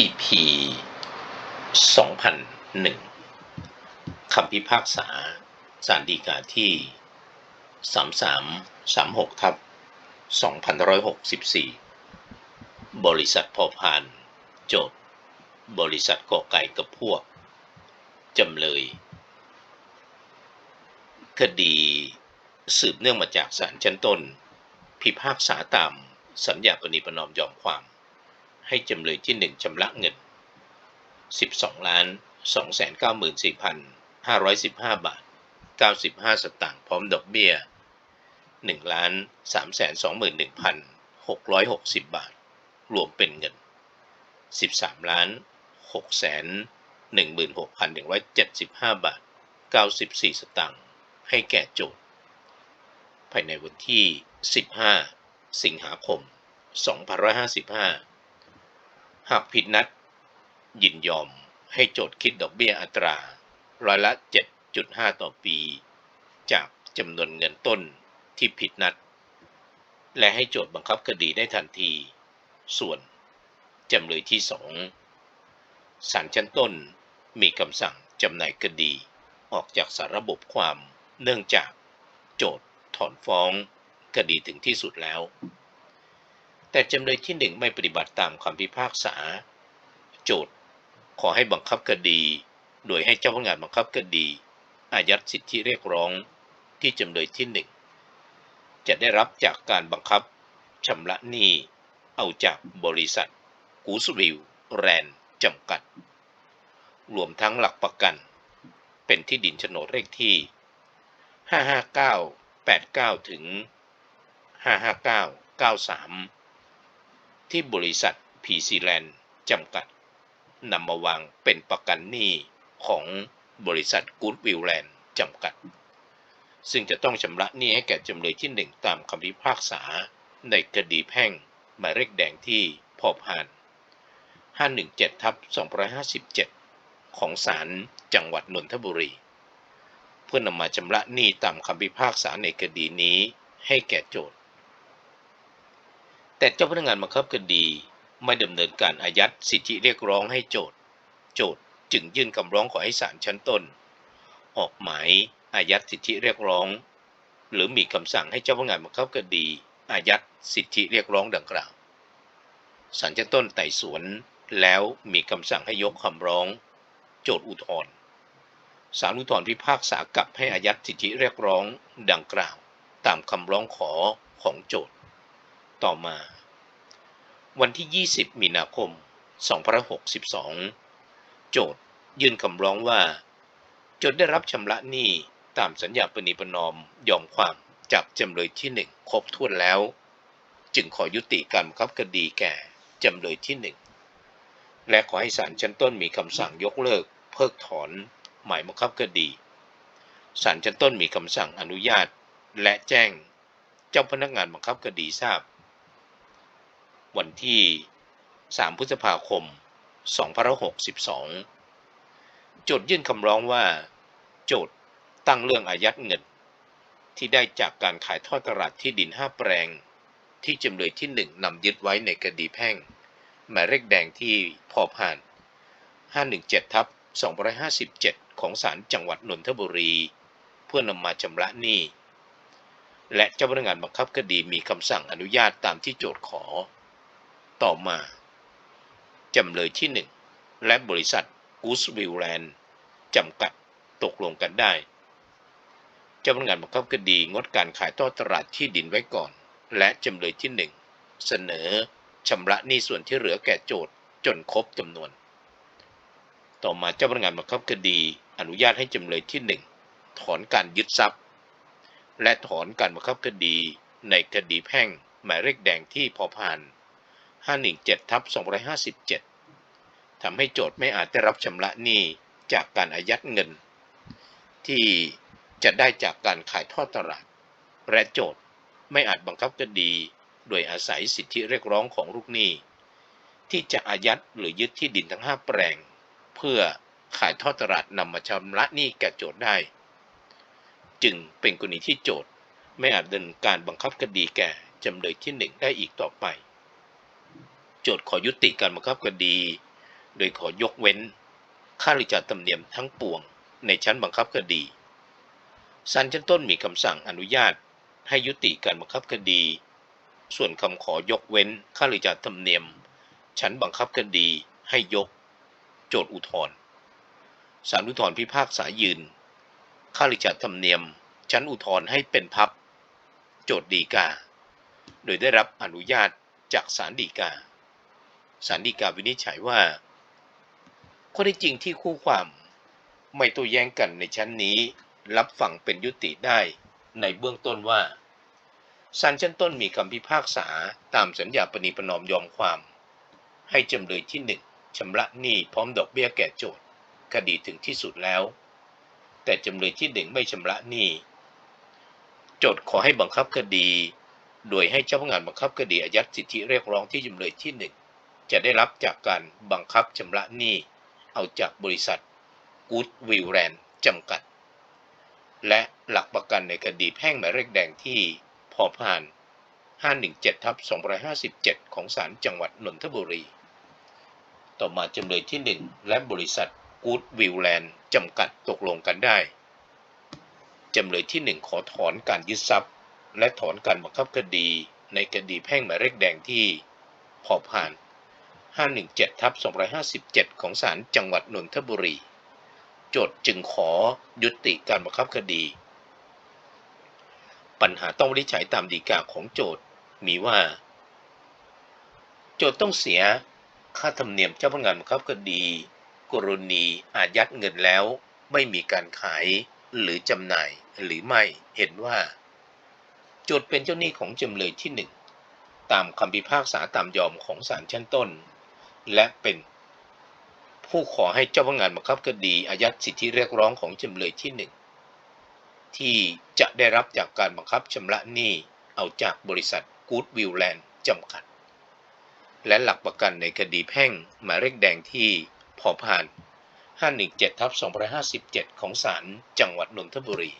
EP 2001 คำพิพากษาสารดีกาที่ 3336ทับ2564 บริษัทพอพาน โจทย์ บริษัทกอไก่กับพวก จำเลย คดีสืบเนื่องมาจากศาลชั้นต้น พิพากษาตามสัญญาปณิประนอมยอมความ ให้จำเลยที่หนึ่งชำระเงิน 12ล้าน294,515 บาท 95 สตางค์พร้อมดอกเบี้ย1ล้าน321,660 บาท รวมเป็นเงิน 13ล้าน616,175 บาท 94 สตางค์ให้แก่โจทย์ ภายในวันที่ 15 สิงหาคม 2555 หากผิดนัด ยินยอมให้โจทย์คิดดอกเบี้ยอัตราร้อยละ 7.5 ต่อปี จากจำนวนเงินต้นที่ผิดนัด และให้โจทย์บังคับคดีได้ทันที ส่วนจำเลยที่สองศาลชั้นต้นมีคำสั่งจำหน่ายคดีออกจากสารระบบความเนื่องจากโจทย์ถอนฟ้องคดีถึงที่สุดแล้ว แต่จำเลยที่หนึ่งไม่ปฏิบัติตามคำพิพากษา โจทย์ขอให้บังคับคดี โดยให้เจ้าพนักงานบังคับคดี อายัดสิทธิเรียกร้องที่จำเลยที่หนึ่งจะได้รับจากการบังคับชำระหนี้เอาจากบริษัท กูสวิลแรนจำกัด รวมทั้งหลักประกัน เป็นที่ดินโฉนดเลขที่ 55989 ถึง 55993 ที่บริษัท PC Land จำกัดนำมาวางเป็นประกันหนี้ของบริษัท Goodwill Land จำกัด ซึ่งจะต้องชำระหนี้ให้แก่จำเลยที่ 1 ตามคำพิพากษา ในคดีแพ่งหมายเลขแดงที่พอพาน 517ทับ257 ของศาลจังหวัดนนทบุรี เพื่อนำมาชำระหนี้ตามคำพิพากษาในคดีนี้ให้แก่โจทย์ แต่เจ้าพนักงานบังคับคดีไม่ดำเนินการอายัดสิทธิเรียกร้องให้โจทย์ โจทย์จึงยื่นคำร้องขอให้ศาลชั้นต้น ออกหมายอายัดสิทธิเรียกร้อง หรือมีคำสั่งให้เจ้าพนักงานบังคับคดี อายัดสิทธิเรียกร้องดังกล่าวศาลชั้นต้นไต่สวนแล้วมีคำสั่งให้ยกคำร้อง โจทย์อุทธรณ์ศาลอุทธรณ์พิพากษากลับให้อายัดสิทธิเรียกร้องดังกล่าว ตามคำร้องขอของโจทย์ ต่อมา วันที่ 20 มีนาคม 2562 โจทยื่นคำร้องว่า โจทย์ได้รับชำระหนี้ตามสัญญาปณิประนอมยอมความจากจำเลยที่หนึ่งครบถ้วนแล้ว จึงขอยุติการบังคับคดีแก่จำเลยที่หนึ่งและขอให้ศาลชั้นต้นมีคำสั่งยกเลิก เพิกถอน หมายบังคับคดีศาลชั้นต้นมีคำสั่งอนุญาต และแจ้ง เจ้าพนักงานบังคับคดีทราบ วันที่ 3 พฤษภาคม 2562 โจทย์ยื่นคำร้องว่า โจทย์ตั้งเรื่องอายัดเงิน ที่ได้จากการขายทอดตลาดที่ดิน 5 แปลง ที่จำเลยที่ 1นำยึดไว้ในคดีแพ่ง หมายเลขแดงที่พอผ่าน 517 ทับ 257 ของศาลจังหวัดนนทบุรี เพื่อนำมาชำระหนี้และเจ้าพนักงานบังคับคดีมีคำสั่งอนุญาตตามที่โจทย์ขอ ต่อมาจำเลยที่1และบริษัทกูสวิลแลนด์จำกัดตกลงกันได้เจ้าพนักงานบังคับคดีงดการขายทอดตลาดที่ดินไว้ก่อน และจำเลยที่1เสนอชำระหนี้ส่วนที่เหลือแก่โจทย์จนครบจำนวน ต่อมาเจ้าพนักงานบังคับคดีอนุญาตให้จำเลยที่1ถอนการยึดทรัพย์ และถอนการบังคับคดีในคดีแพ่งหมายเลขแดงที่พอพาน 517ทับ257ทำให้โจทย์ไม่อาจได้รับชำระหนี้จากการอายัดเงิน ที่จะได้จากการขายทอดตลาด และโจทย์ไม่อาจบังคับคดี โดยอาศัยสิทธิเรียกร้องของลูกหนี้ ที่จะอายัดหรือยึดที่ดินทั้ง 5 แปลง เพื่อขายทอดตลาดนำมาชำระหนี้แก่โจทย์ได้ จึงเป็นกรณีที่โจทย์ไม่อาจดำเนินการบังคับคดีแก่จำเลยที่1ได้อีกต่อไป โจทย์ขอยุติการบังคับคดี โดยขอยกเว้น ค่าริจาธรรมเนียมทั้งปวง ในชั้นบังคับคดีศาลชั้นต้นมีคำสั่งอนุญาตให้ยุติการบังคับคดี ส่วนคำขอยกเว้น ค่าริจาธรรมเนียม ชั้นบังคับคดีให้ยก โจทย์อุทธรณ์ศาลอุทธรณ์พิพากษายืน ค่าริจาธรรมเนียม ชั้นอุทธรณ์ให้เป็นพับ โจทย์ดีกา โดยได้รับอนุญาตจากศาลฎีกา ศาลฎีกาวินิจฉัยว่า ข้อเท็จจริงที่คู่ความไม่โต้แย้งกันในชั้นนี้ รับฟังเป็นยุติได้ในเบื้องต้นว่าศาลชั้นต้นมีคำพิพากษาตามสัญญาปณีประนอมยอมความ ให้จำเลยที่หนึ่งชำระหนี้พร้อมดอกเบี้ยแก่โจทย์คดีถึงที่สุดแล้ว แต่จำเลยที่หนึ่งไม่ชำระหนี้โจทย์ขอให้บังคับคดี โดยให้เจ้าพนักงานบังคับคดีอายัดสิทธิเรียกร้องที่จำเลยที่หนึ่ง จะได้รับจากการบังคับชำระหนี้เอาจากบริษัท Good Will a n d จำกัด และหลักประกันในคดีแพ่งหมายเลขแดงที่พอผ่าน 517ทับ257 ของศาลจังหวัดนนทบุรี ต่อมาจำเลยที่ 1 และบริษัท Good w i l Land จำกัดตกลงกันได้ จำเลยที่ 1 ขอถอนการยึดทรัพย์ และถอนการบังคับคดีในคดีแพ่งหมายเลขแดงที่พอผ่าน 517ทับ257 ของศาลจังหวัดนนทบุรี โจทย์จึงขอยุติการบังคับคดี ปัญหาต้องวินิจฉัยตามฎีกาของโจทย์มีว่า โจทย์ต้องเสียค่าธรรมเนียมเจ้าพนักงานบังคับคดี กรณีอายัดเงินแล้วไม่มีการขายหรือจำหน่ายหรือไม่เห็นว่า โจทย์เป็นเจ้าหนี้ของจำเลยที่หนึ่งตามคำพิพากษาตามยอมของศาลชั้นต้น และเป็นผู้ขอให้เจ้าพนักงานบังคับคดีอายัดสิทธิเรียกร้องของจำเลยที่หนึ่งที่จะได้รับจากการบังคับชำระหนี้เอาจากบริษัท Good Will Land จำกัด และหลักประกันในคดีแพ่งหมายเลขแดงที่พอผ่าน 517ทับ257 ของศาลจังหวัดนนทบุรี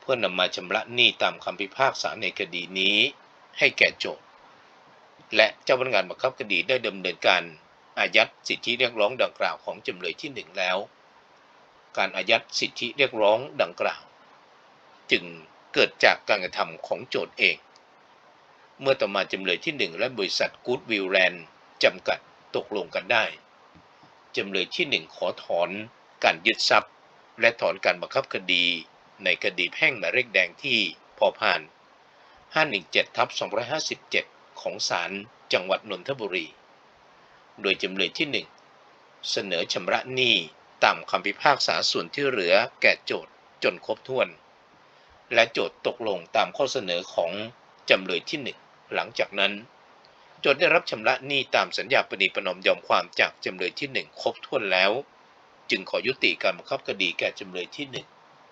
เพื่อนำมาชำระหนี้ตามคำพิพากษาในคดีนี้ให้แก่โจทก์ และเจ้าพนักงานบังคับคดีได้ดำเนินการอายัดสิทธิเรียกร้องดังกล่าวของจำเลยที่หนึ่งแล้ว การอายัดสิทธิเรียกร้องดังกล่าว จึงเกิดจากการกระทำของโจทก์เอง เมื่อต่อมาจำเลยที่หนึ่งและบริษัท Good Will Land จำกัดตกลงกันได้ จำเลยที่หนึ่งขอถอนการยึดทรัพย์ และถอนการบังคับคดี ในคดีแพ่งหมายเลขแดงที่พอผ่าน 517ทับ257 ของศาลจังหวัดนนทบุรี โดยจำเลยที่ 1 เสนอชำระหนี้ตามคำพิพากษาส่วนที่เหลือแก่โจทย์จนครบถ้วน และโจทย์ตกลงตามข้อเสนอของจำเลยที่ 1 หลังจากนั้น โจทย์ได้รับชำระหนี้ตามสัญญาปณีปนอมยอมความจากจำเลยที่ 1 ครบถ้วนแล้ว จึงขอยุติการบังคับคดีแก่จำเลยที่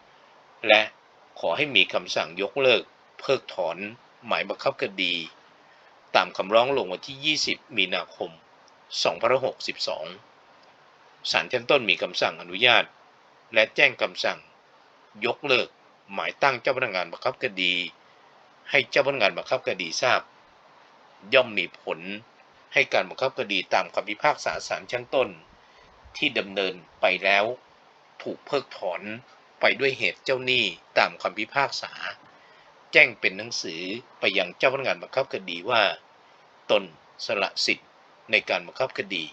1 และขอให้มีคำสั่งยกเลิก เพิกถอน หมายบังคับคดี ตามคำร้องลงวันที่ 20 มีนาคม 2562 ศาลชั้นต้นมีคำสั่งอนุญาต และแจ้งคำสั่ง ยกเลิกหมายตั้งเจ้าพนักงานบังคับคดี ให้เจ้าพนักงานบังคับคดีทราบ ย่อมมีผลให้การบังคับคดีตามคำพิพากษาศาลชั้นต้น ที่ดำเนินไปแล้ว ถูกเพิกถอนไปด้วยเหตุเจ้าหนี้ตามคำพิพากษา แจ้งเป็นหนังสือไปยังเจ้าพนักงานบังคับคดีว่า ตนสละสิทธิ์ในการบังคับคดี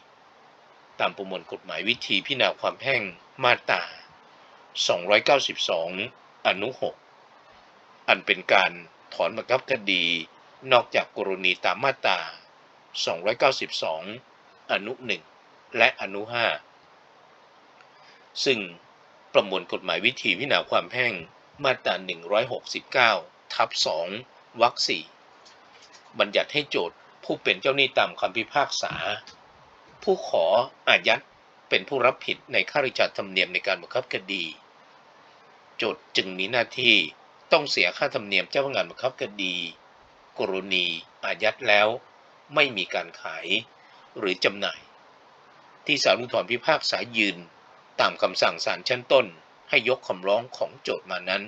ตามประมวลกฎหมายวิธีพิจารณาความแพ่งมาตรา 292 อนุ 6 อันเป็นการถอนบังคับคดี นอกจากกรณีตามมาตรา 292 อนุ 1 และอนุ 5 ซึ่งประมวลกฎหมายวิธีพิจารณาความแพ่งมาตรา 169 ทับ2วรรค4บัญญัติให้โจทย์ผู้เป็นเจ้าหนี้ตามคำพิพากษา ผู้ขออายัดเป็นผู้รับผิดในค่าริชาธรรมเนียมในการบังคับคดี โจทย์จึงมีหน้าที่ต้องเสียค่าธรรมเนียมเจ้าพนักงานบังคับคดี กรณีอายัดแล้ว ไม่มีการขายหรือจำหน่าย ที่ศาลอุทธรณ์พิพากษายืน ตามคำสั่งศาลชั้นต้นให้ยกคำร้องของโจทย์มานั้น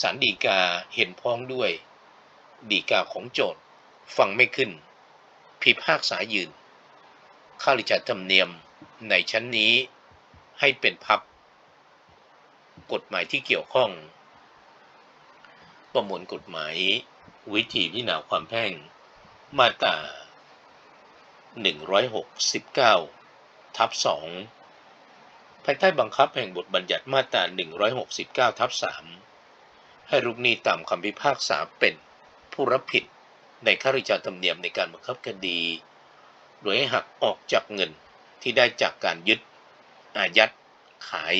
ศาลฎีกาเห็นพ้องด้วย ฎีกาของโจทย์ฟังไม่ขึ้น พิพากษายืนค่าราชการธรรมเนียมในชั้นนี้ให้เป็นพักกฎหมายที่เกี่ยวข้อง ประมวลกฎหมาย วิธีพิจารณาความแพ่ง มาตรา169 ทับ 2 ภายใต้บังคับแห่งบทบัญญัติมาตรา 169 ทับ 3 ให้ลูกหนี้ตามคำพิพากษาเป็นผู้รับผิดในค่าราชการธรรมเนียมในการบังคับคดี โดยให้หักออกจากเงินที่ได้จากการยึด อายัด ขาย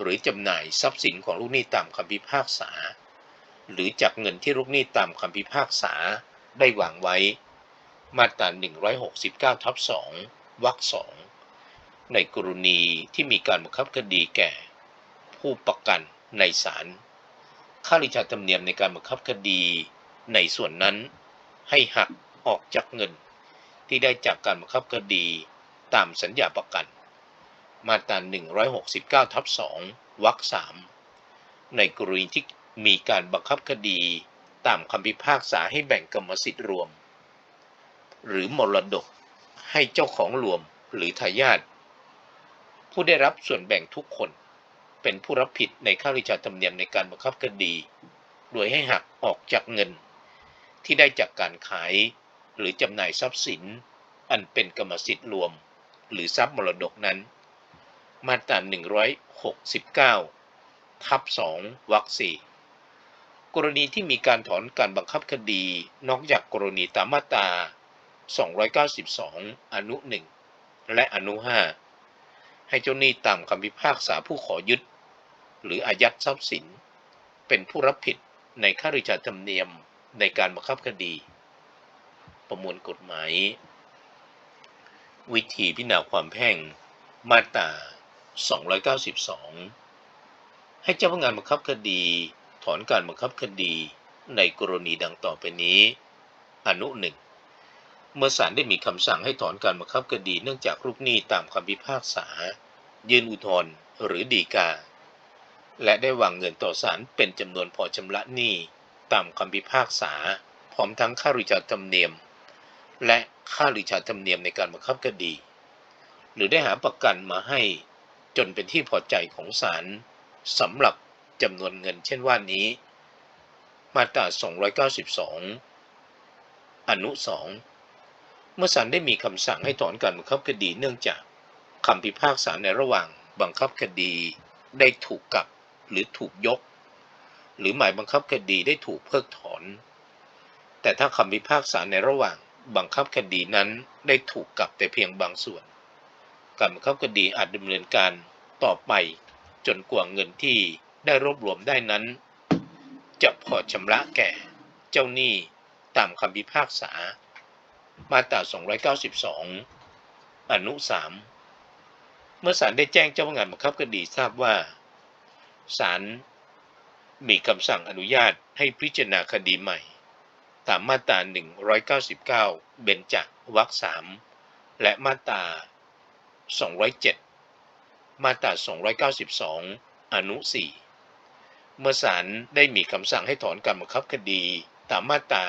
หรือจำหน่ายทรัพย์สินของลูกหนี้ตามคำพิพากษา หรือจากเงินที่ลูกหนี้ตามคำพิพากษาได้วางไว้ มาตรา 169 ทับ 2 วรรคสองในกรณีที่มีการบังคับคดีแก่ ผู้ประกันในศาล ค่าราชการธรรมเนียมในการบังคับคดีในส่วนนั้นให้หักออกจากเงิน ที่ได้จากการบังคับคดีตามสัญญาประกัน มาตรา 169 ทับ 2 วรรค 3 ในกรณีที่มีการบังคับคดีตามคำพิพากษาให้แบ่งกรรมสิทธิ์รวม หรือมรดกให้เจ้าของรวมหรือทายาทผู้ได้รับส่วนแบ่งทุกคน เป็นผู้รับผิดในค่าราชการธรรมเนียมในการบังคับคดี โดยให้หักออกจากเงิน ที่ได้จากการขาย หรือจำหน่ายทรัพย์สิน อันเป็นกรรมสิทธิ์รวม หรือทรัพย์มรดกนั้น มาตรา 169 ทับ 2 วรรคสี่กรณีที่มีการถอนการบังคับคดี นอกจากกรณีตามมาตรา 292 อนุ 1 และอนุ 5ให้เจ้าหนี้ตามคำพิพากษาผู้ขอยึด หรืออายัดทรัพย์สิน เป็นผู้รับผิดในค่าราชาธรรมเนียมในการบังคับคดี ประมวลกฎหมาย วิธีพิจารณาความแพ่งมาตรา 292 ให้เจ้าพนักงานบังคับคดี ถอนการบังคับคดีในกรณีดังต่อไปนี้ อนุหนึ่งเมื่อศาลได้มีคำสั่งให้ถอนการบังคับคดีเนื่องจากลูกหนี้ตามคำพิพากษา ยื่นอุทธรณ์หรือฎีกา และได้วางเงินต่อศาลเป็นจำนวนพอชำระหนี้ตามคำพิพากษา พร้อมทั้งค่าริชาธรรมเนียม และค่าริชาธรรมเนียมในการบังคับคดี หรือได้หาประกันมาให้จนเป็นที่พอใจของศาลสำหรับจำนวนเงินเช่นว่านี้ มาตรา 292 อนุ 2 เมื่อศาลได้มีคำสั่งให้ถอนการบังคับคดีเนื่องจากคำพิพากษาในระหว่างบังคับคดีได้ถูกกับ หรือถูกยก หรือหมายบังคับคดีได้ถูกเพิกถอน แต่ถ้าคำพิพากษาในระหว่างบังคับคดีนั้นได้ถูกกลับแต่เพียงบางส่วน การบังคับคดีอาจดำเนินการต่อไป จนกว่าเงินที่ได้รวบรวมได้นั้น จะพอชำระแก่ เจ้าหนี้ตามคำพิพากษา มาตรา 292 อนุ 3 เมื่อศาลได้แจ้งเจ้าพนักงานบังคับคดีทราบว่า ศาลมีคำสั่งอนุญาตให้พิจารณาคดีใหม่ ตามมาตรา 199 เบญจวรรค3และมาตรา 207 มาตรา 292 อนุ 4 เมื่อศาลได้มีคำสั่งให้ถอนการบังคับคดีตามมาตรา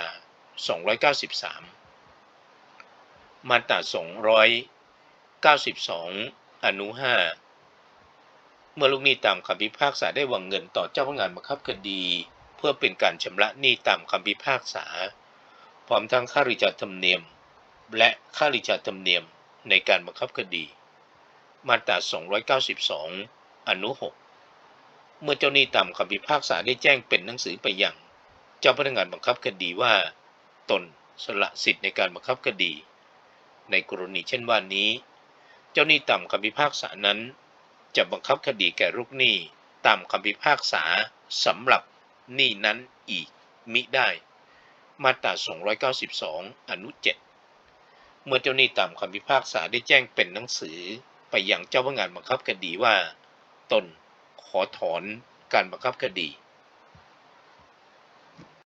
293 มาตรา 292 อนุ 5 เมื่อลูกหนี้ตามคำพิพากษาได้วางเงินต่อเจ้าพนักงานบังคับคดี เพื่อเป็นการชำระหนี้ตามคำพิพากษา พร้อมทั้งค่าริชาธรรมเนียม และค่าริชาธรรมเนียมในการบังคับคดี มาตรา 292 อนุ 6 เมื่อเจ้าหนี้ตามคำพิพากษาได้แจ้งเป็นหนังสือไปยังเจ้าพนักงานบังคับคดีว่า ตนสละสิทธิ์ในการบังคับคดี ในกรณีเช่นว่านี้ เจ้าหนี้ตามคำพิพากษานั้น จะบังคับคดีแก่ลูกหนี้ตามคำพิพากษาสำหรับหนี้นั้นอีกมิได้ มาตรา 292 อนุ 7 เมื่อเจ้าหนี้ตามคำพิพากษาได้แจ้งเป็นหนังสือ ไปยังเจ้าพนักงานบังคับคดีว่า ตนขอถอนการบังคับคดี